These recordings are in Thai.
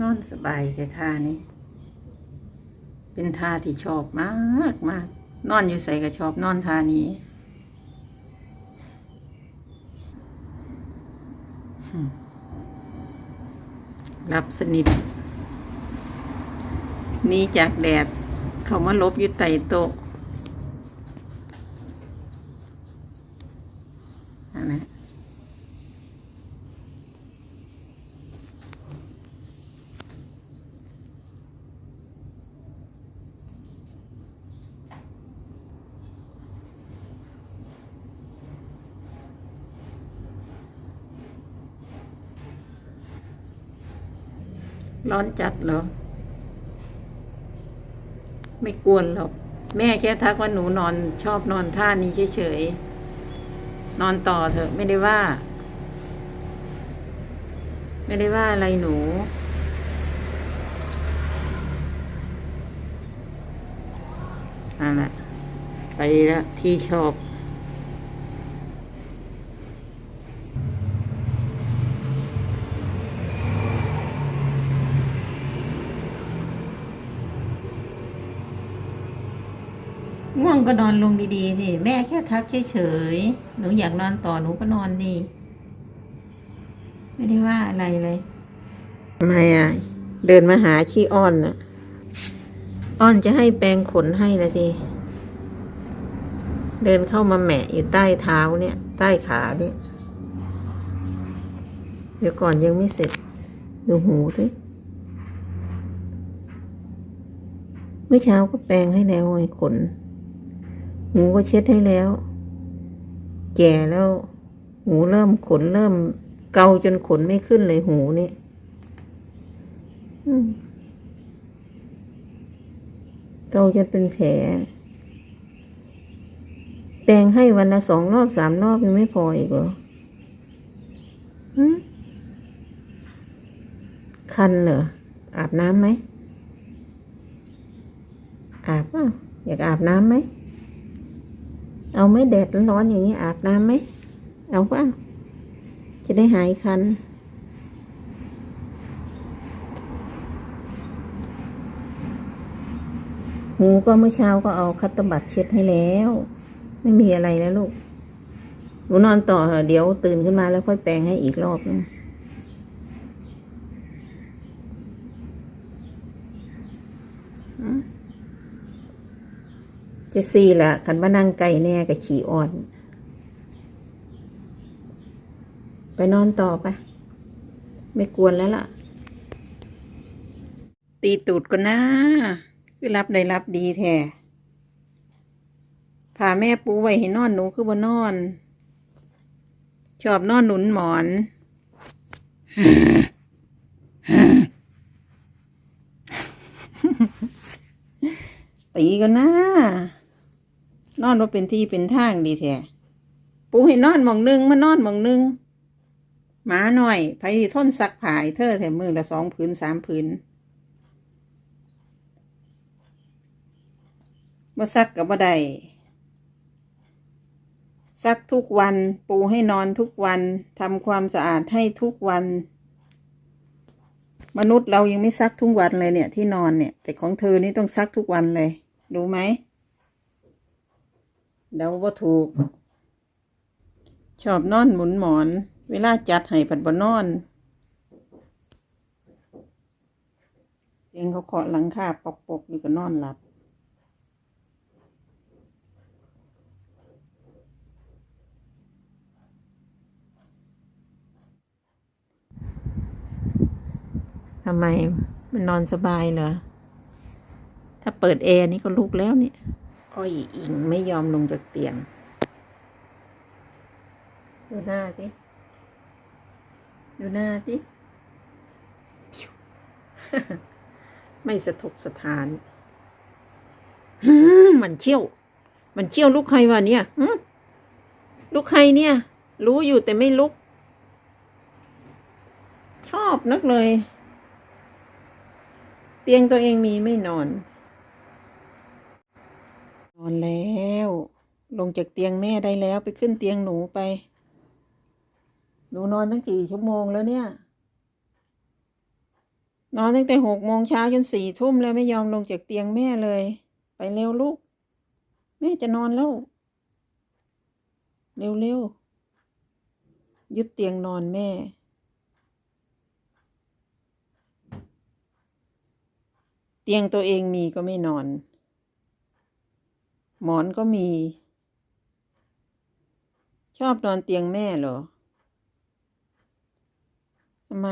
นอนสบายแต่ท่านี้ เป็นท่าที่ชอบมากมากนอนอยู่ใส่ก็ชอบนอนท่านี้อืมหลับสนิทหนี่จากแดด เขามาลบอยู่ใต้โต๊ะอันนะ ร้อนจัดเหรอ ไม่กวนหรอก แม่แค่ทักว่าหนูนอนชอบนอนท่านี้เฉยๆ นอนต่อเถอะ ไม่ได้ว่า ไม่ได้ว่าอะไรหนูนั่นแหละไปแล้วที่ชอบ ง่วงก็นอนลงดีๆสิแม่แค่ทักเฉยๆหนูอยากนอนต่อหนูก็นอนดี ไม่ได้ว่าอะไรเลยทำไมอะ เดินมาหาขี้อ้อนน่ะ อ้อนจะให้แปรงขนให้ละทีเดินเข้ามาแหมะอยู่ใต้เท้าเนี่ย ใต้ขาเนี่ยเดี๋ยวก่อนยังไม่เสร็จ ดูหูด้วยเมื่อเช้าก็แปรงให้แล้วไอ้ขน หูก็เช็ดให้แล้ว แก่แล้ว หูเริ่มขนเริ่มเกาจนขนไม่ขึ้นเลยหูนี่เกาจนเป็นแผล แปรงให้วันละสองรอบสามรอบยังไม่พออีกเหรอคันเหรออาบน้ำไหมอาบเปล่าอยากอาบน้ำไหม เอาไม่แดดร้อนอย่างนี้อาบน้ำไหม เอาเปล่าจะได้หายคัน หูก็เมื่อเช้าก็เอาคัตตบัตเช็ดให้แล้ว ไม่มีอะไรแล้วลูก หนูนอนต่อเถอะเดี๋ยวตื่นขึ้นมาแล้วค่อยแปรงให้อีกรอบนึง จะซี่ละคันว่านั่งไก่แน่กับขี่อ่อน ไปนอนต่อไปไม่กวนแล้วล่ะ ตีตูดก็นะคือรับได้รับดีแท้พาแม่ปูไว้ให้นอนหนูคือบ่นอน ชอบนอนหนุนหมอนตีกันนะ นอนว่าเป็นที่เป็นทางดีแท้ปูให้นอนหมองหนึงมานอนหมองหนึงหมาหน่อยไผสิทนซักผายเธอแถมมือละสองผืนสามผืนบ่ซักกับบ่ได้ซักทุกวัน ปูให้นอนทุกวันทำความสะอาดให้ทุกวัน มนุษย์เรายังไม่ซักทุกวันเลยเนี่ย ที่นอนเนี่ย แต่ของเธอนี่ต้องซักทุกวันเลย รู้ไหม เดาว่าถูก ชอบนอนหมุนหมอน เวลาจัดให้ผัดบนนอน เสียงเขาเคาะหลังคาปอกปกๆนี่ก็นอนหลับ ทำไม มันนอนสบายเหรอ ถ้าเปิดแอร์นี่ก็ลุกแล้วเนี่ย อ้อยอิงไม่ยอมลงจากเตียง ดูหน้าสิ ดูหน้าสิ ไม่สะทกสถาน มันเชี่ยว มันเชี่ยวลูกใครวะเนี่ยลูกใครเนี่ย รู้อยู่แต่ไม่ลุก ชอบนักเลย เตียงตัวเองมีไม่นอน นอนแล้ว ลงจากเตียงแม่ได้แล้วไปขึ้นเตียงหนูไป หนูนอนตั้งกี่ชั่วโมงแล้วเนี่ย นอนตั้งแต่หกโมงเช้าจนสี่ทุ่มแล้วไม่ยอมลงจากเตียงแม่เลย ไปเร็วลูก แม่จะนอนแล้ว เร็วเร็วๆยึดเตียงนอนแม่ เตียงตัวเองมีก็ไม่นอน หมอนก็มี ชอบนอนเตียงแม่เหรอทำไม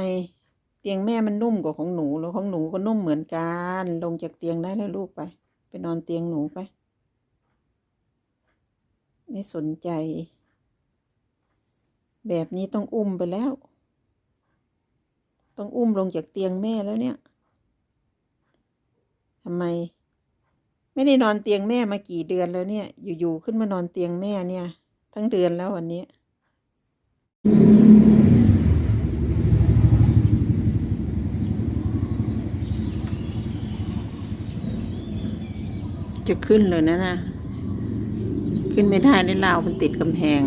เตียงแม่มันนุ่มกว่าของหนูแล้วของหนูก็นุ่มเหมือนกัน ลงจากเตียงได้แล้วลูกไป ไปนอนเตียงหนูไป ไม่สนใจ แบบนี้ต้องอุ้มไปแล้ว ต้องอุ้มลงจากเตียงแม่แล้วเนี่ยทำไม ไม่ได้นอนเตียงแม่มากี่เดือนแล้วเนี่ย อยู่ๆขึ้นมานอนเตียงแม่เนี่ย ทั้งเดือนแล้ววันนี้จะขึ้นเลยนะนะ ขึ้นไม่ได้ในราวมันติดกำแพง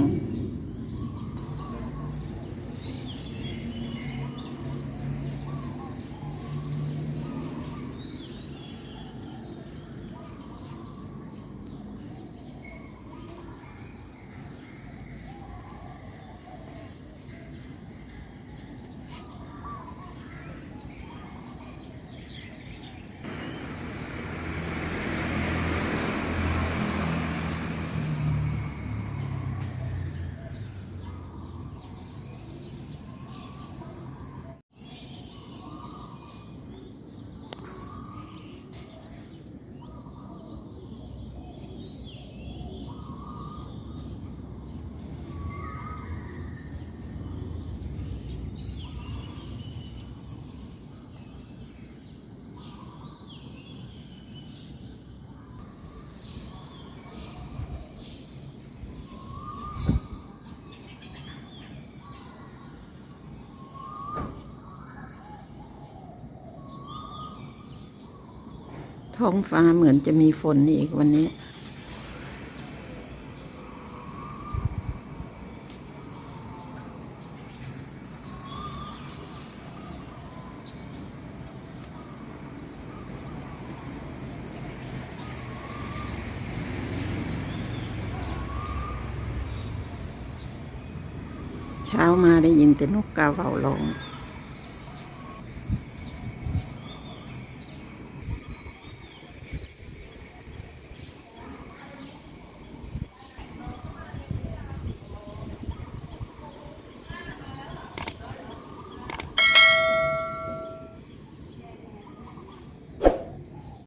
ท้องฟ้าเหมือนจะมีฝนอีกวันนี้เช้ามาได้ยินแต่นกกาเหว่าร้อง